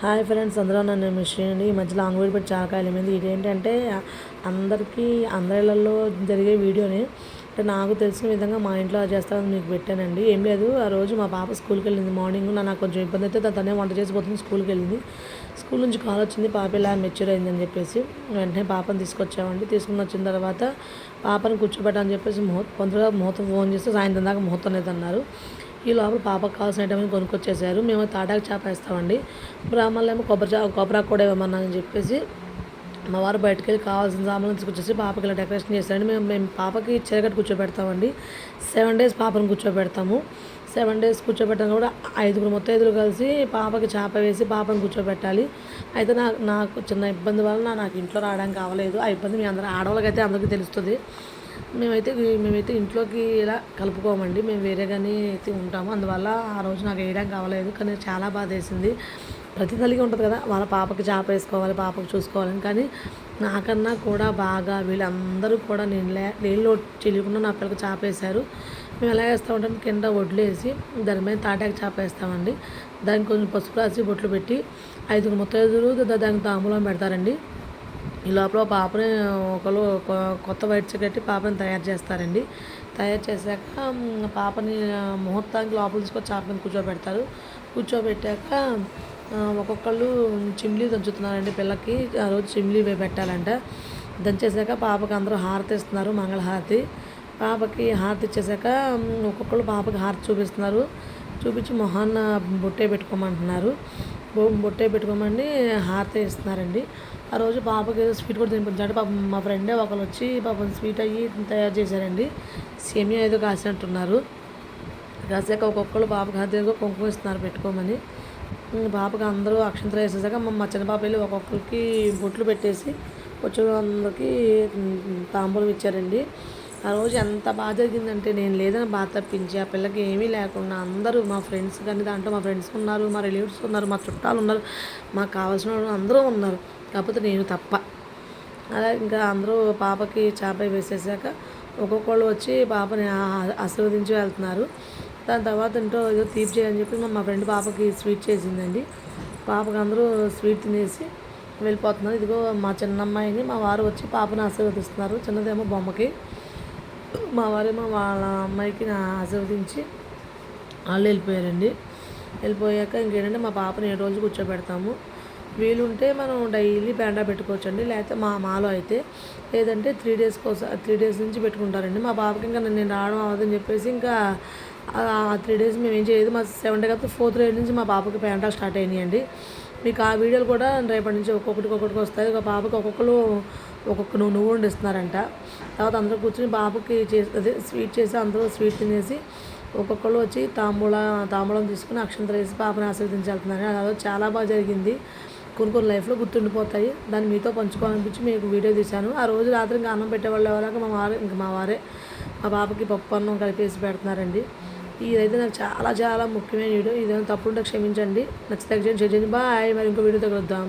Hi friends అందరూ నన్ను machine ఈ మధ్య లాంగ్ వీడియో పెట్టి చాలా కాలం ఇది ఇదేంటంటే అందరికీ అందరిలలో జరిగే వీడియోని అంటే నాకు తెలిసిన విధంగా మా ఇంట్లో చేస్తామని మీకు పెట్టానండి. ఏం లేదు ఆ రోజు మా పాప స్కూల్కి వెళ్ళింది మార్నింగ్. నాకు కొంచెం ఇబ్బంది అయితే తనే వంట చేసిపోతుంది స్కూల్కి వెళ్ళింది. స్కూల్ నుంచి కాల్ వచ్చింది పాప ఇలా మెచ్యూర్ అయిందని చెప్పేసి. వెంటనే పాపని తీసుకొచ్చామండి. తీసుకుని వచ్చిన తర్వాత పాపను కూర్చోబెట్టని చెప్పేసి ముహూర్తం కొంతగా ముహూర్తం ఫోన్ చేస్తే సాయంత్రం దాకా ముహూర్తం లేదన్నారు. ఈ లోపల పాపకు కావాల్సిన కొనుక్కొచ్చేసారు. మేము తాటాకు చేప వేస్తామండి. బ్రాహ్మణులు ఏమో కొబ్బరి చా కొబ్బరి కూడా ఇవ్వమన్నానని చెప్పేసి మా వారు బయటకు వెళ్ళి కావాల్సిన సామాన్లు తీసుకొచ్చేసి పాపకి ఇలా డెకరేషన్ చేస్తారండి మేము మేము పాపకి చీరకట్టు కూర్చోబెడతామండి. సెవెన్ డేస్ పాపను కూర్చోబెడతాము. సెవెన్ డేస్ కూర్చోబెట్టడం కూడా ఐదుగురు మొత్తం ఐదుగురు కలిసి పాపకి చేప వేసి పాపను కూర్చోబెట్టాలి. అయితే నాకు నాకు చిన్న ఇబ్బంది వలన నాకు ఇంట్లో రావడానికి కావలేదు. ఆ ఇబ్బంది మీ అందరూ ఆడవాళ్ళకైతే అయితే అందరికీ తెలుస్తుంది. మేమైతే మేమైతే ఇంట్లోకి ఇలా కలుపుకోమండి. మేము వేరేగానే అయితే ఉంటాము. అందువల్ల ఆ రోజు నాకు వేయడానికి కావలేదు కానీ చాలా బాధ వేసింది. ప్రతి తల్లికి ఉంటుంది కదా. వాళ్ళ పాపకి చేప వేసుకోవాలి పాపకు చూసుకోవాలని. కానీ నాకన్నా కూడా బాగా వీళ్ళందరూ కూడా నేను లే నీళ్ళు చెల్లికుండా నా పిల్లలకు చేప వేశారు. మేము ఎలా వేస్తామంటే కింద వడ్లేసి దాని మీద తాటాకి చేప వేస్తామండి. దానికి కొంచెం పసుపు రాసి బొట్లు పెట్టి ఐదుగురు ముత్తైదులు దానికి తాంబూలం పెడతారండి. ఈ లోపల పాపని ఒకరు కొత్త వైట్ కట్టి పాపని తయారు చేస్తారండి. తయారు చేశాక పాపని ముహూర్తానికి లోపల తీసుకొచ్చి పాపని కూర్చోబెడతారు. కూర్చోబెట్టాక ఒక్కొక్కళ్ళు చిమ్లీ దంచుతున్నారండి పిల్లకి. ఆ రోజు చిమ్లీ పెట్టాలంట. దంచేసాక పాపకి అందరూ హారతి ఇస్తున్నారు మంగళహారతి. పాపకి హారతి ఇచ్చేసాక ఒక్కొక్కళ్ళు పాపకి హారతి చూపిస్తున్నారు. చూపించి మొహాన్న బొట్టే పెట్టుకోమంటున్నారు. బొట్టే పెట్టుకోమని హారతి ఇస్తున్నారండి. ఆ రోజు పాపకి ఏదో స్వీట్ కూడా తినిపించాడు పాపం మా ఫ్రెండే ఒకరు వచ్చి పాపం స్వీట్ అయ్యి తయారు చేశారండి. సేమియా ఏదో కాసినట్టున్నారు. కాసాక ఒక్కొక్కరు పాపకి హద్దుగా కుంకుమ ఇస్తున్నారు పెట్టుకోమని. పాపకి అందరూ అక్షంతలు వేసేసాక మా చిన్న పాప వెళ్ళి ఒక్కొక్కరికి బొట్లు పెట్టేసి వచ్చిన అందరికీ తాంబూలం ఇచ్చారండి. ఆ రోజు ఎంత బాధ జరిగిందంటే నేను లేదని బాధ తప్పించి ఆ పిల్లకి ఏమీ లేకుండా అందరూ మా ఫ్రెండ్స్ కానీ దాంట్లో మా ఫ్రెండ్స్ ఉన్నారు మా రిలేటివ్స్ ఉన్నారు మా చుట్టాలు ఉన్నారు మాకు కావాల్సిన వాళ్ళు అందరూ ఉన్నారు. కాకపోతే నేను తప్ప. అలా ఇంకా అందరూ పాపకి చేప వేసేసాక ఒక్కొక్కళ్ళు వచ్చి పాపని ఆశీర్వదించి వెళ్తున్నారు. దాని తర్వాత ఇంట్లో ఏదో తీపి చేయని చెప్పి మా ఫ్రెండ్ పాపకి స్వీట్ చేసిందండి. పాపకి అందరూ స్వీట్ తినేసి వెళ్ళిపోతున్నారు. ఇదిగో మా చిన్నమ్మాయిని మా వారు వచ్చి పాపని ఆశీర్వదిస్తున్నారు. చిన్నదేమో బొమ్మకి. మా వారేమో వాళ్ళ అమ్మాయికి ఆశీర్వదించి వాళ్ళు వెళ్ళిపోయారండి. వెళ్ళిపోయాక ఇంకేంటంటే మా పాపని ఏడు రోజులు కూర్చోబెడతాము. వీలుంటే మనం డైలీ బెండా పెట్టుకోవచ్చండి. లేకపోతే మా మాలో అయితే లేదంటే త్రీ డేస్ కోసం త్రీ డేస్ నుంచి పెట్టుకుంటారండి. మా పాపకి ఇంకా నేను రావడం అవ్వదని చెప్పేసి ఇంకా ఆ త్రీ డేస్ మేము ఏం చేయలేదు. మా సెవెన్ డే కాబట్టి ఫోర్త్ డే నుంచి మా పాపకి పెండా స్టార్ట్ అయినాయండి. మీకు ఆ వీడియోలు కూడా రేపటి నుంచి ఒక్కొక్కటికి ఒక్కొక్కటికి వస్తాయి. ఒక పాపకి ఒక్కొక్కరు ఒక్కొక్క నువ్వు నువ్వు వండిస్తున్నారంట. తర్వాత అందరూ కూర్చొని పాపకి చేసి అదే స్వీట్ చేసి అందరూ స్వీట్ తినేసి ఒక్కొక్కరు వచ్చి తాంబూల తాంబూలం తీసుకుని అక్షంతలు వేసి పాపని ఆశీర్వదించాల్సిందని. వెళ్తున్నారు అదో చాలా బాగా జరిగింది. కొన్ని కొన్ని లైఫ్లో గుర్తుండిపోతాయి. దాన్ని మీతో పంచుకోవాలనిపించి మీకు వీడియో తీశాను. ఆ రోజు రాత్రి ఇంకా అన్నం పెట్టేవాళ్ళు ఎవరాక మా వారే ఇంకా మా వారే మా పాపకి పప్పు అన్నం కలిపేసి పెడుతున్నారండి. ఇదైతే నాకు చాలా చాలా ముఖ్యమైన వీడియో. ఇదేమైనా తప్పుంటే క్షమించండి. నచ్చితే షేర్ చేయండి. బాయ్. మరి ఇంకో వీడియోతో కలుద్దాం.